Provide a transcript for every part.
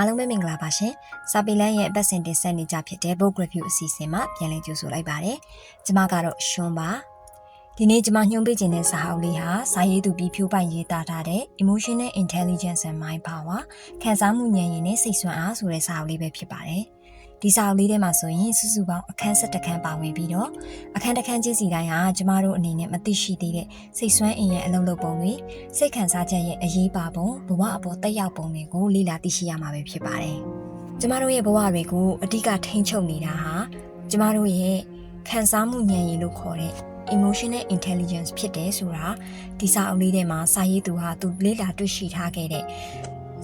အားလုံးပဲမင်္ဂလာပါရှင်။စာပေလန်းရဲ့အပတ်စဉ်တင်ဆက်နေကြဖြစ်တဲ့ book review အစီအစဉ်မှာပြန်လည်ကြိုဆိုလိုက်ပါတယ်။ကျွန်မကတော့ရှွန်ပါ။ဒီနေ့ကျွန်မညွှန်ပေးခြင်းတဲ့စာအုပ်လေးဟာစာရေးသူပြီးဖြိုးပိုင်ရေးသားထားတဲ့ Emotional Intelligence and Mind Power ခံစားမှုဉာဏ်ရည်နဲ့စိတ်ဆွမ်းအားဆိုတဲ့စာအုပ်လေးပဲဖြစ်ပါတယ်။ ဒီစာအုပ်လေးထဲမှာဆိုရင်စုစုပေါင်းအခန်း၁၁ခန်းပါဝင်ပြီးတော့အခန်းတစ်ခန်းချင်းစီတိုင်းဟာကျမတို့အနေနဲ့မသိရှိသေးတဲ့စိတ်ဆွမ်းအင်ရဲ့အလုံးလုံးပုံတွေစိတ်ခံစားချက်ရဲ့အရေးပါပုံဘဝအပေါ်တက်ရောက်ပုံတွေကိုလေ့လာသိရှိရမှာပဲဖြစ်ပါတယ်။ကျမတို့ရဲ့ဘဝတွေကိုအဓိကထိန်းချုပ်နေတာဟာကျမတို့ရဲ့ခံစားမှုဉာဏ်ရည်လို့ခေါ်တဲ့ emotional intelligence ဖြစ်တယ်ဆိုတာဒီစာအုပ်လေးထဲမှာစာရေးသူဟာသူလေ့လာတွေ့ရှိထားခဲ့တဲ့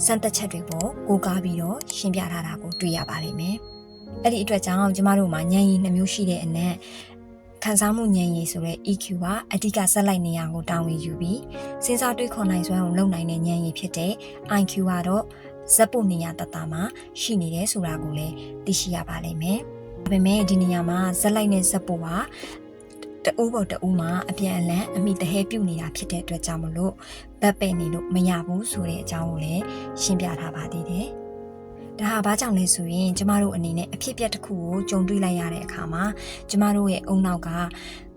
စံသက်ချက်တွေပေါ်ကိုးကားပြီးတော့ရှင်းပြထားတာကိုတွေ့ရပါလိမ့်မယ်။ အဲ့ဒီအတွက်ကြောင့်ကျမတို့မှာဉာဏ်ရည်နှမျိုးရှိတဲ့အနက်ခံစားမှုဉာဏ်ရည်ဆိုတဲ့ EQ ကအဓိကဆက်လိုက်နေရကိုတာဝန်ယူပြီးစဉ်းစားတွေးခေါ်နိုင်စွမ်းကိုလုပ်နိုင်တဲ့ဉာဏ်ရည်ဖြစ်တဲ့ IQ ကတော့ဇက်ပုတ်နေရတတမှာရှိနေတယ်ဆိုတာကိုလည်းသိရှိရပါလိမ့်မယ်။ဒါပေမဲ့ဒီနေရာမှာဇက်လိုက်တဲ့ဇက်ပုတ်ဟာတူပေါ်တူမှာအပြန်အလှန်အမိတဟဲပြုတ်နေတာဖြစ်တဲ့အတွက်ကြောင့်မလို့ဗတ်ပယ်နေလို့မရဘူးဆိုတဲ့အကြောင်းကိုလည်းရှင်းပြထားပါသေးတယ်။ ဒါဟာဘာကြောင့်လဲဆိုရင်ကျမတို့အနေနဲ့အဖြစ်အပျက်တစ်ခုကိုကြုံတွေ့လိုက်ရတဲ့အခါမှာကျမတို့ရဲ့အုံနောက်က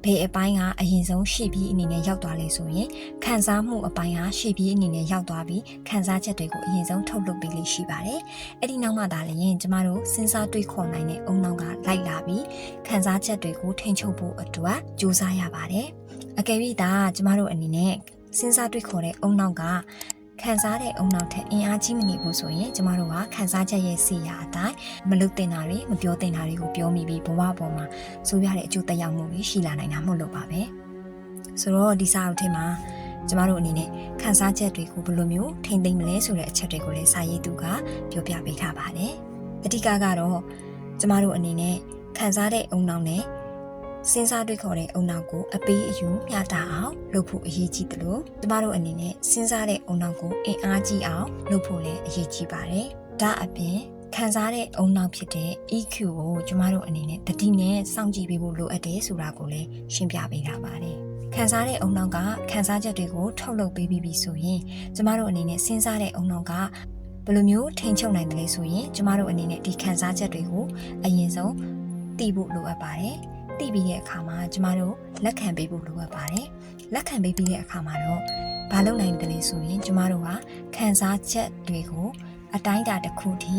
ဘယ်အပိုင်းကအရင်ဆုံးရှေ့ပြီးအနေနဲ့ရောက်သွားလဲဆိုရင်ခံစားမှုအပိုင်းကရှေ့ပြီးအနေနဲ့ရောက်သွားပြီးခံစားချက်တွေကိုအရင်ဆုံးထုတ်လုပ်ပေးလို့ရှိပါတယ်။အဲ့ဒီနောက်မှသာလျှင်ကျမတို့စဉ်းစားတွေးခေါ်နိုင်တဲ့အုံနောက်ကလိုက်လာပြီးခံစားချက်တွေကိုထိန်းချုပ်ဖို့အတွက်ကြိုးစားရပါတယ်။အကယ်၍သာကျမတို့အနေနဲ့စဉ်းစားတွေးခေါ်တဲ့အုံနောက်က ခံစားတဲ့အုံနောက်ထက်အင်အားကြီးမနေဘူးဆိုရင်ကျမတို့ကခံစားချက်ရဲ့စီရာအတိုင်းမလုပ်တင်တာတွေမပြောတင်တာတွေကိုပြောမိပြီးဘဝပေါ်မှာဆိုရတဲ့အကျိုးသက်ရောက်မှုတွေရှိလာနိုင်တာမဟုတ်လို့ပါပဲဆိုတော့ဒီစာအုပ်ထဲမှာကျမတို့အနေနဲ့ခန်းစားချက်တွေကိုဘယ်လိုမျိုးထိမ့်သိမ့်မလဲဆိုတဲ့အချက်တွေကိုလည်းစာရေးသူကပြောပြပေးထားပါတယ်။အဓိကကတော့ကျမတို့အနေနဲ့ခန်းစားတဲ့အုံနောက်နဲ့ စဉ်းစားတွေးခေါ်တဲ့အုံနောက်ကိုအပေးအယူမျှတအောင်လုပ်ဖို့အရေးကြီးတယ်လို့ကျမတို့အနေနဲ့စဉ်းစားတဲ့အုံနောက်ကိုအင်အားကြီးအောင်လုပ်ဖို့လည်းအရေးကြီးပါတယ်။ဒါအပြင်ခံစားတဲ့အုံနောက်ဖြစ်တဲ့ EQ ကိုကျမတို့အနေနဲ့တတိနဲ့စောင့်ကြည့်ပေးဖို့လိုအပ်တယ်ဆိုတာကိုလည်းရှင်းပြပေးထားပါတယ်။ခံစားတဲ့အုံနောက်ကခံစားချက်တွေကိုထုတ်လုပ်ပေးပြီးပြီဆိုရင်ကျမတို့အနေနဲ့စဉ်းစားတဲ့အုံနောက်ကဘယ်လိုမျိုးထိန်းချုပ်နိုင်တယ်လဲဆိုရင်ကျမတို့အနေနဲ့ဒီခံစားချက်တွေကိုအရင်ဆုံးသိဖို့လိုအပ်ပါတယ်။ သိပြီးတဲ့အခါမှာကျမတို့လက်ခံပေးဖို့လိုအပ်ပါတယ်။လက်ခံပေးပြီးတဲ့အခါမှာတော့ဘာလုပ်နိုင်တယ်လဲဆိုရင်ကျမတို့ကခံစားချက်တွေကိုအတိုင်းအတာတစ်ခုထိ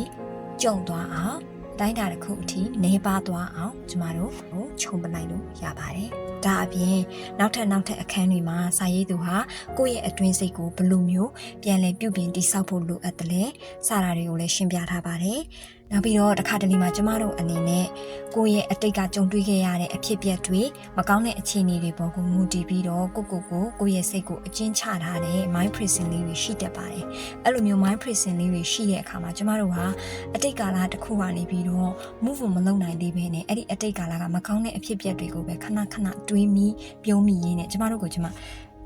ကြုံသွားအောင်တိုင်းတာတစ်ခုအထိနေပါသွားအောင်ကျမတို့ကိုခြုံပလိုက်လို့ရပါတယ်။ဒါအပြင်နောက်ထပ်နောက်ထပ်အခန်းတွေမှာစာရေးသူဟာကိုယ့်ရဲ့အတွင်းစိတ်ကိုဘယ်လိုမျိုးပြန်လည်ပြုပြင်တိဆောက်ဖို့လိုအပ်တယ်လဲစတာတွေကိုလည်းရှင်းပြထားပါတယ်။ နောက်ပြီးတော့တခါတလေမှာကျမတို့အနေနဲ့ကိုယ့်ရဲ့အတိတ်ကကြုံတွေ့ခဲ့ရတဲ့အဖြစ်အပျက်တွေမကောင်းတဲ့အခြေအနေတွေပေါ်ကိုမူတည်ပြီးတော့ကိုကိုကိုကိုယ့်ရဲ့စိတ်ကိုအကျဉ်းချထားတဲ့ mind prison လေးတွေရှိတတ်ပါတယ်။အဲ့လိုမျိုး mind prison လေးတွေရှိတဲ့အခါမှာကျမတို့ဟာအတိတ်ကာလတစ်ခုကနေပြီးတော့ move မလုပ်နိုင်သေးဘဲနဲ့အဲ့ဒီအတိတ်ကာလကမကောင်းတဲ့အဖြစ်အပျက်တွေကိုပဲခဏခဏတွေးမိပြုံးမိရင်းနဲ့ကျမတို့ကိုကျမ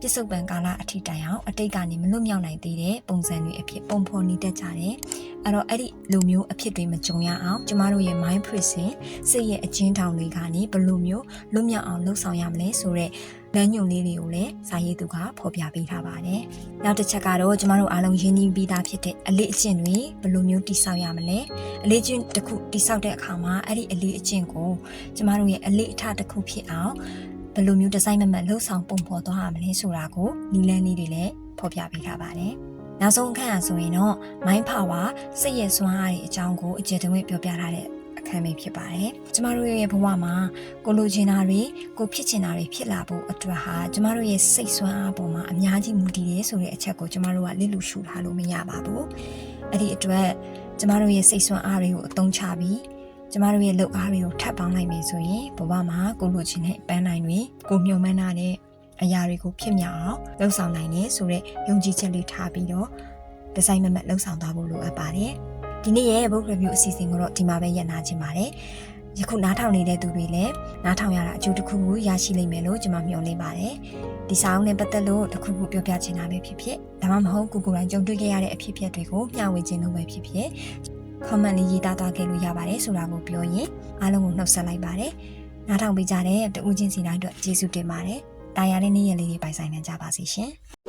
ပြစ္ဆုတ်ပံကာလအထိတိုင်အောင်အတိတ်ကနေမလွတ်မြောက်နိုင်သေးတဲ့ပုံစံတွေအဖြစ်ပုံဖော်နေတတ်ကြတယ်။အဲ့တော့အဲ့ဒီလိုမျိုးအဖြစ်တွေမကြုံရအောင်ကျမတို့ရဲ့ mind prison စိတ်ရဲ့အကျဉ်းထောင်တွေကနေဘယ်လိုမျိုးလွတ်မြောက်အောင်လှုပ်ဆောင်ရမလဲဆိုတော့လမ်းညွှန်လေးတွေကိုလည်းစာရေးသူကဖော်ပြပေးထားပါတယ်။နောက်တစ်ချက်ကတော့ကျမတို့အားလုံးရင်းနှီးပြီးသားဖြစ်တဲ့အလေးအကျင့်တွေဘယ်လိုမျိုးတိဆောက်ရမလဲ။အလေးအကျင့်တစ်ခုတိဆောက်တဲ့အခါမှာအဲ့ဒီအလေးအကျင့်ကိုကျမတို့ရဲ့အလေးအထတစ်ခုဖြစ်အောင် ဘယ်လိုမျိုးဒီဇိုင်းမမတ်လှုပ်ဆောင်ပုံဖော်သွားရမလဲဆိုတာကိုနီလန်းလေးတွေလည်းဖော်ပြပေးထားပါတယ်။နောက်ဆုံးအခန်းအဆိုရင်တော့ mind power စိတ်ရဲ့စွမ်းအားတွေအကြောင်းကိုအကျယ်တဝင့်ပြောပြထားတဲ့အခန်းပဲဖြစ်ပါတယ်။ကျမတို့ရဲ့ဘဝမှာကိုလိုချင်တာတွေကိုဖြစ်ချင်တာတွေဖြစ်လာဖို့အတွက်ဟာကျမတို့ရဲ့စိတ်စွမ်းအားပေါ်မှာအများကြီးမူတည်တယ်ဆိုတဲ့အချက်ကိုကျမတို့ကလစ်လူရှုထားလို့မရပါဘူး။အဲ့ဒီအတွက်ကျမတို့ရဲ့စိတ်စွမ်းအားတွေကိုအသုံးချပြီး ကျမတို့ရဲ့လုပ်အားတွေကိုထပ်ပေါင်းလိုက်မယ်ဆိုရင်ဘဝမှာကိုလိုချင်တဲ့ပန်းနိုင်တွေကိုမျှော်မှန်းထားတဲ့အရာတွေကိုဖြစ်မြောက်အောင်လှုပ်ဆောင်နိုင်တယ်ဆိုတော့ယုံကြည်ချက်လေးထားပြီးတော့ဒီဇိုင်းမမတ်လှုပ်ဆောင်သွားဖို့လိုအပ်ပါတယ်ဒီနေ့ရဲ့ book review အစီအစဉ်ကိုတော့ဒီမှာပဲရပ်နာခြင်းပါတယ်ယခုနားထောင်နေတဲ့သူတွေလည်းနားထောင်ရတာအကျိုးတစ်ခုခုရရှိလိမ့်မယ်လို့ကျွန်မမျှော်လင့်ပါတယ်ဒီစာအုပ်နဲ့ပတ်သက်လို့တစ်ခုခုပြောပြချင်တာပဲဖြစ်ဖြစ်ဒါမှမဟုတ်ကိုကိုယ်တိုင်ကြုံတွေ့ခဲ့ရတဲ့အဖြစ်အပျက်တွေကိုမျှဝေခြင်းလို့ပဲဖြစ်ဖြစ် comment လေးရေးသားသွားခဲ့လို့ရပါတယ်ဆိုတာကိုပြောရင်အားလုံးကိုနှုတ်ဆက်လိုက်ပါတယ်။နားထောင်ပေးကြတဲ့တူးချင်းစီတိုင်းအတွက်ကျေးဇူးတင်ပါတယ်။တာယာတဲ့နေ့ရက်လေးတွေပိုင်ဆိုင်နိုင်ကြပါစေရှင်။